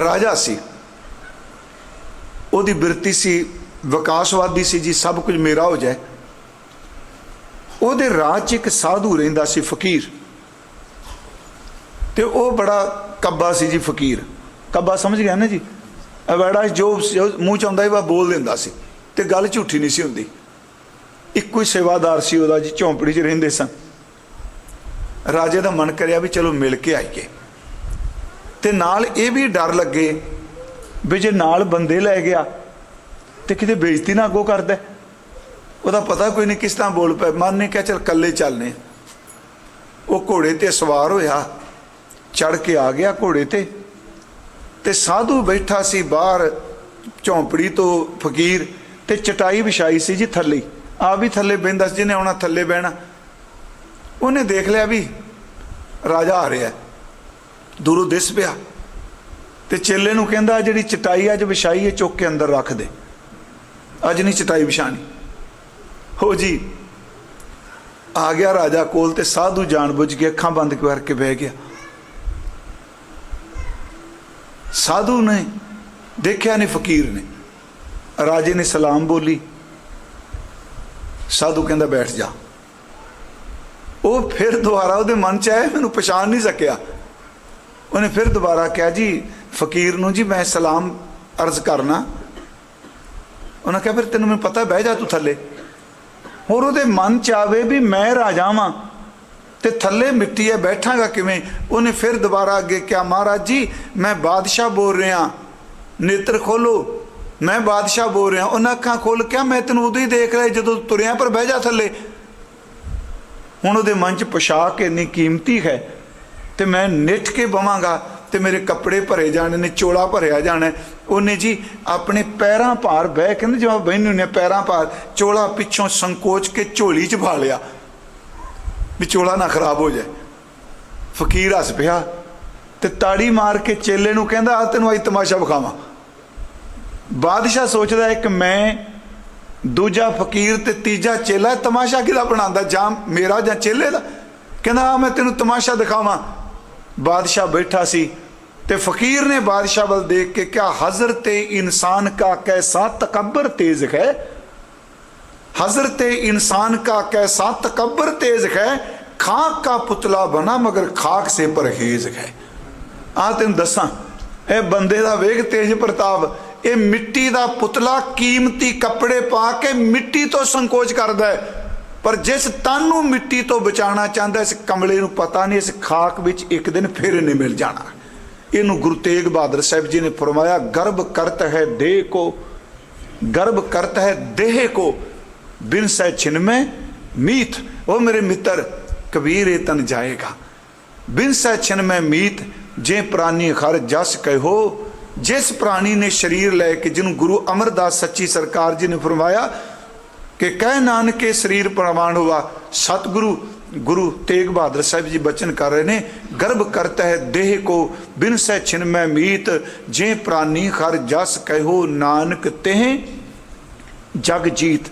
ਰਾਜਾ ਸੀ। ਉਹਦੀ ਬਿਰਤੀ ਸੀ, ਵਿਕਾਸਵਾਦੀ ਸੀ ਜੀ, ਸਭ ਕੁਝ ਮੇਰਾ ਹੋ ਜਾਏ। ਉਹਦੇ ਰਾਜ 'ਚ ਇੱਕ ਸਾਧੂ ਰਹਿੰਦਾ ਸੀ, ਫਕੀਰ। ਤੇ ਉਹ ਬੜਾ ਕੱਬਾ ਸੀ ਜੀ, ਫਕੀਰ। ਕੱਬਾ ਸਮਝ ਗਿਆ ਨਾ ਜੀ? ਅਵੜਾ ਜੋ ਮੂੰਹ ਚ ਆਉਂਦਾ ਸੀ ਵਾ ਬੋਲ ਦਿੰਦਾ ਸੀ। ਤੇ ਗੱਲ ਝੂਠੀ ਨਹੀਂ ਸੀ ਹੁੰਦੀ। ਇੱਕੋ ਹੀ ਸੇਵਾਦਾਰ ਸੀ ਉਹਦਾ ਜੀ, ਝੌਂਪੜੀ 'ਚ ਰਹਿੰਦੇ ਸਨ। ਰਾਜੇ ਦਾ ਮਨ ਕਰਿਆ ਵੀ ਚਲੋ ਮਿਲ ਕੇ ਆਈਏ। ਤੇ ਨਾਲ ਇਹ ਵੀ ਡਰ ਲੱਗੇ ਵੀ ਜੇ ਨਾਲ ਬੰਦੇ ਲੈ ਗਿਆ ਤੇ ਕਿਤੇ ਬੇਇੱਜ਼ਤੀ ਨਾ ਅੱਗੋਂ ਕਰਦਾ ਉਹਦਾ ਪਤਾ ਕੋਈ ਨਹੀਂ ਕਿਸ ਤਰ੍ਹਾਂ ਬੋਲ ਪਿਆ। ਮਨ ਨੇ ਕਿਹਾ, ਚਲ ਕੱਲੇ ਚੱਲਨੇ ਉਹ ਘੋੜੇ ਤੇ ਸਵਾਰ ਹੋਇਆ। ਚੜ ਕੇ ਆ ਗਿਆ ਘੋੜੇ ਤੇ ਤੇ ਸਾਧੂ ਬੈਠਾ ਸੀ ਬਾਹਰ, ਝੌਂਪੜੀ ਤੋਂ ਫਕੀਰ ਤੇ ਚਟਾਈ ਵਿਛਾਈ ਸੀ ਜੀ ਥੱਲੇ। ਆ ਵੀ ਥੱਲੇ ਬਹਿੰਦਾ ਸੀ, ਜਿਹਨੇ ਆਉਣਾ ਥੱਲੇ ਬਹਿਣਾ। ਉਹਨੇ ਦੇਖ ਲਿਆ ਵੀ ਰਾਜਾ ਆ ਰਿਹਾ ਦੂਰੋਂ ਦਿਸ ਪਿਆ। ਤੇ ਚੇਲੇ ਨੂੰ ਕਹਿੰਦਾ ਜਿਹੜੀ ਚਟਾਈ ਅੱਜ ਵਿਛਾਈ ਹੈ ਚੁੱਕ ਕੇ ਅੰਦਰ ਰੱਖ ਦੇ। ਅੱਜ ਨਹੀਂ ਚਟਾਈ ਵਿਛਾਣੀ। ਹੋ ਜੀ, ਆ ਗਿਆ ਰਾਜਾ ਕੋਲ ਤੇ ਸਾਧੂ ਜਾਣਬੁੱਝ ਕੇ ਅੱਖਾਂ ਬੰਦ ਕਰਕੇ ਬਹਿ ਗਿਆ। ਸਾਧੂ ਨੇ ਦੇਖਿਆ ਨਹੀਂ ਫਕੀਰ ਨੇ। ਰਾਜੇ ਨੇ ਸਲਾਮ ਬੋਲੀ। ਸਾਧੂ ਕਹਿੰਦਾ, ਬੈਠ ਜਾ। ਉਹ ਫਿਰ ਦੁਬਾਰਾ ਉਹਦੇ ਮਨ ਚ ਆਇਆ, ਮੈਨੂੰ ਪਛਾਣ ਨਹੀਂ ਸਕਿਆ। ਉਹਨੇ ਫਿਰ ਦੁਬਾਰਾ ਕਿਹਾ, ਜੀ, ਫਕੀਰ ਨੂੰ ਜੀ ਮੈਂ ਸਲਾਮ ਅਰਜ਼ ਕਰਨਾ। ਉਹਨਾਂ ਕਿਹਾ, ਫਿਰ ਤੈਨੂੰ ਮੈਨੂੰ ਪਤਾ, ਬਹਿ ਜਾ ਤੂੰ ਥੱਲੇ। ਹੋਰ ਉਹਦੇ ਮਨ ਚ ਆਵੇ ਵੀ ਮੈਂ ਰਾਜਾ ਵਾਂ ਤੇ ਥੱਲੇ ਮਿੱਟੀ ਹੈ, ਬੈਠਾਂਗਾ ਕਿਵੇਂ? ਉਹਨੇ ਫਿਰ ਦੁਬਾਰਾ ਅੱਗੇ ਕਿਹਾ, ਮਹਾਰਾਜ ਜੀ, ਮੈਂ ਬਾਦਸ਼ਾਹ ਬੋਲ ਰਿਹਾ। ਨੇਤਰ ਖੋਲੋ। ਮੈਂ ਬਾਦਸ਼ਾਹ ਬੋਲ ਰਿਹਾ। ਉਹਨਾਂ ਅੱਖਾਂ ਖੋਲ ਕੇ ਮੈਂ ਤੈਨੂੰ ਉਦੋਂ ਹੀ ਦੇਖ ਰਿਹਾ ਜਦੋਂ ਤੁਰਿਆ, ਪਰ ਬਹਿ ਜਾ ਥੱਲੇ। ਹੁਣ ਉਹਦੇ ਮਨ ਚ ਪੋਸ਼ਾਕ ਇੰਨੀ ਕੀਮਤੀ ਹੈ ਤੇ ਮੈਂ ਨਿੱਠ ਕੇ ਬਵਾਂਗਾ ਤੇ ਮੇਰੇ ਕੱਪੜੇ ਭਰੇ ਜਾਣੇ ਨੇ ਚੋਲਾ ਭਰਿਆ ਜਾਣਾ। ਉਹਨੇ ਜੀ ਆਪਣੇ ਪੈਰਾਂ ਭਾਰ ਬਹਿ ਕਹਿੰਦੇ ਜਿਵੇਂ ਬਹਿਨੇ ਨੇ ਪੈਰਾਂ ਭਾਰ ਚੋਲਾ ਪਿੱਛੋਂ ਸੰਕੋਚ ਕੇ ਝੋਲੀ ਚ ਪਾ ਲਿਆ ਵੀ ਚੋਲਾ ਨਾ ਖਰਾਬ ਹੋ ਜਾਏ। ਫਕੀਰ ਹੱਸ ਪਿਆ ਤੇ ਤਾੜੀ ਮਾਰ ਕੇ ਚੇਲੇ ਨੂੰ ਕਹਿੰਦਾ, ਆ ਤੈਨੂੰ ਅੱਜ ਤਮਾਸ਼ਾ ਵਿਖਾਵਾਂ। ਬਾਦਸ਼ਾਹ ਸੋਚਦਾ ਇੱਕ ਮੈਂ ਦੂਜਾ ਫਕੀਰ ਤੇ ਤੀਜਾ ਚੇਲਾ ਤਮਾਸ਼ਾ ਕਿਹਦਾ ਬਣਾਉਂਦਾ? ਜਾਂ ਮੇਰਾ ਜਾਂ ਚੇਲੇ ਦਾ? ਕਹਿੰਦਾ, ਆ ਮੈਂ ਤੈਨੂੰ ਤਮਾਸ਼ਾ ਦਿਖਾਵਾਂ। ਬਾਦਸ਼ਾਹ ਬੈਠਾ ਸੀ ਤੇ ਫਕੀਰ ਨੇ ਬਾਦਸ਼ਾਹ ਵੱਲ ਦੇਖ ਕੇ ਕਿਹਾ ਹਜ਼ਰਤ ਇਨਸਾਨ ਕਾ ਕੈਸਾ ਤਕਬਰ ਤੇਜ਼ ਹੈ हजरत इंसान का कैसा तकबर तेज है खाक का पुतला बना मगर खाक से परहेज है ਆ ਤੈਨੂੰ ਦੱਸਾਂ ਇਹ ਬੰਦੇ ਦਾ ਵੇਗ ਤੇਜ ਪ੍ਰਤਾਪ ਇਹ ਮਿੱਟੀ ਦਾ ਪੁਤਲਾ ਕੀਮਤੀ ਕੱਪੜੇ ਪਾ ਕੇ ਮਿੱਟੀ ਤੋਂ ਸੰਕੋਚ ਕਰਦਾ ਹੈ ਪਰ ਜਿਸ ਤਨ ਨੂੰ ਮਿੱਟੀ ਤੋਂ ਬਚਾਉਣਾ ਚਾਹੁੰਦਾ, ਇਸ ਕਮਲੇ ਨੂੰ ਪਤਾ ਨਹੀਂ, ਇਸ ਖਾਕ ਵਿੱਚ ਇੱਕ ਦਿਨ ਫਿਰ ਨਹੀਂ ਮਿਲ ਜਾਣਾ। ਇਹਨੂੰ ਗੁਰੂ ਤੇਗ ਬਹਾਦਰ ਸਾਹਿਬ ਜੀ ਨੇ ਫਰਮਾਇਆ, ਗਰਭ ਕਰਤ ਹੈ ਦੇਹ ਕੋ, ਗਰਭ ਕਰਤ ਹੈ ਦੇਹ ਕੋ, ਬਿਨ ਸੈ ਛਿਨਮੇ ਮੀਤ। ਉਹ ਮੇਰੇ ਮਿੱਤਰ, ਕਬੀਰ ਇਹ ਤਨ ਜਾਏਗਾ। ਬਿਨ ਸੈ ਛਿਨਮੇ ਮੀਤ, ਜੇ ਪ੍ਰਾਣੀ ਖਰ ਜਸ ਕਹੋ ਜਿਸ ਪ੍ਰਾਣੀ ਨੇ ਸਰੀਰ ਲੈ ਕੇ, ਜਿਹਨੂੰ ਗੁਰੂ ਅਮਰਦਾਸ ਸੱਚੀ ਸਰਕਾਰ ਜੀ ਨੇ ਫਰਮਾਇਆ ਕਿ ਕਹਿ ਨਾਨਕੇ ਸਰੀਰ ਪ੍ਰਮਾਣ ਹੋਆ, ਸਤਿਗੁਰੂ, ਗੁਰੂ ਤੇਗ ਬਹਾਦਰ ਸਾਹਿਬ ਜੀ ਬਚਨ ਕਰ ਰਹੇ ਨੇ, ਗਰਭ ਕਰਤਾ ਹੈ ਦੇਹ ਕੋ ਬਿਨ ਸਹਿ ਛਿਨ ਮੈਂ ਮੀਤ, ਜੇ ਪ੍ਰਾਨੀ ਖਰ ਜਸ ਕਹਿਓ ਨਾਨਕ ਤਹਿ ਜਗ ਜੀਤ।